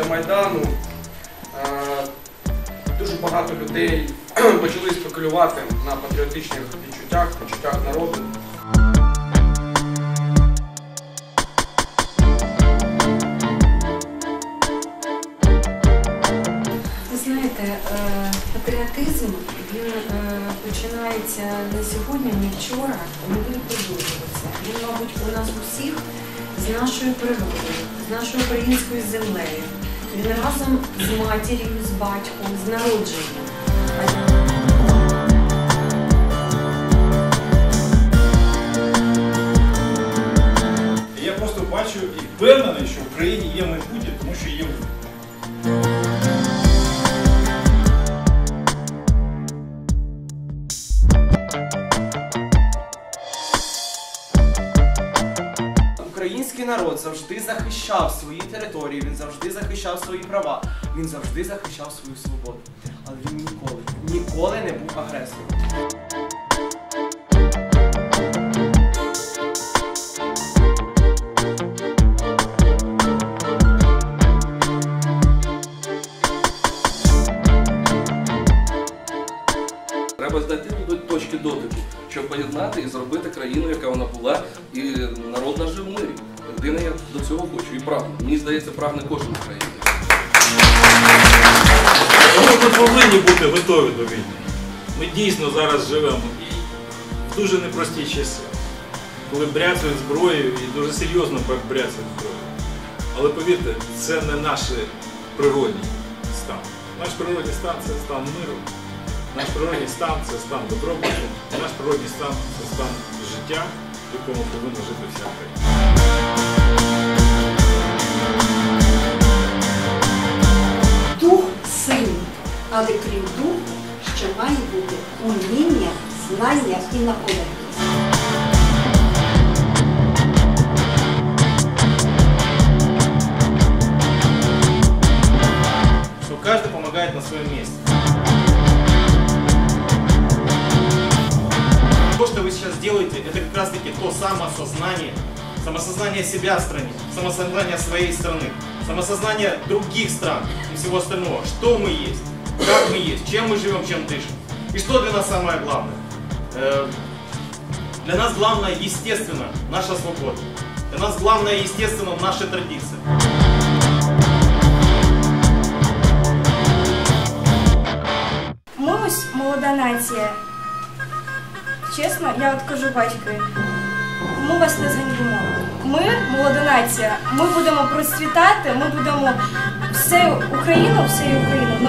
після Майдану е, дуже багато людей почали спекулювати на патріотичних відчуттях, почуттях народу. Ви знаєте, е, патріотизм він е, починається не сьогодні, не вчора, не буде продовжуватися. Він, мабуть, у нас усіх з нашою природою, з нашою українською землею. Він разом з матір'ю, з батьком, з народженням. Я просто бачу і впевнений, що в Україні є майбутнє, тому що є Український народ завжди захищав свої території, він завжди захищав свої права, він завжди захищав свою свободу. Але він ніколи, ніколи не був агресором. Треба знайти до точки дотику, щоб поєднати і зробити країну, яка вона була, і народ наш жив мирі. Єдине, я до цього хочу і прагну. Мені здається, прагне кожен. Тому ми повинні бути готові до війни. Ми дійсно зараз живемо в дуже непрості часи, коли бряцають зброєю і дуже серйозно бряцають зброєю. Але повірте, це не наш природній стан. Наш природній стан це стан миру, наш природній стан це стан добробуту, наш природній стан це стан життя, в якому повинна жити вся країна. Дух сильний, але крім духу ще має бути уміння, знання і наполегливість. что каждый помогает на своем месте. То, что вы сейчас делаете, это как раз таки то самосознание, самосознание себя в стране, самосознание своей страны, самосознание других стран и всего остального. Что мы есть, как мы есть, чем мы живем, чем дышим. И что для нас самое главное? Э, Для нас главное, естественно, наша свобода. Для нас главное, естественно, наши традиции. Ми ось молода нація. Чесно, я от кажу батькові, ми вас не зганьбимо. Ми, молода нація, ми будемо процвітати, ми будемо всю Україну, всю Україну